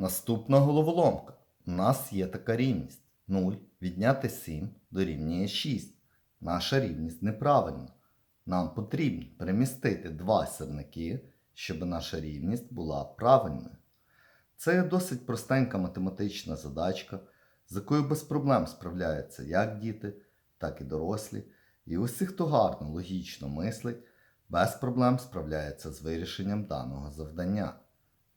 Наступна головоломка. У нас є така рівність. 0 відняти 7 дорівнює 6. Наша рівність неправильна. Нам потрібно перемістити два сірники, щоб наша рівність була правильною. Це досить простенька математична задачка, з якою без проблем справляються як діти, так і дорослі. І усі, хто гарно логічно мислить, без проблем справляється з вирішенням даного завдання.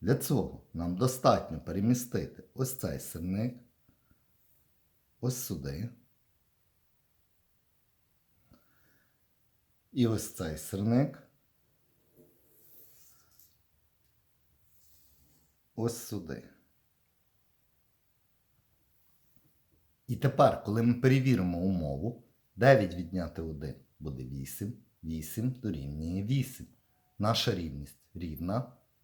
Для цього нам достатньо перемістити ось цей сирник, ось сюди. І ось цей сирник. Ось сюди. І тепер, коли ми перевіримо умову, 9 відняти 1 буде 8, 8 дорівнює 8. Наша рівність рівна.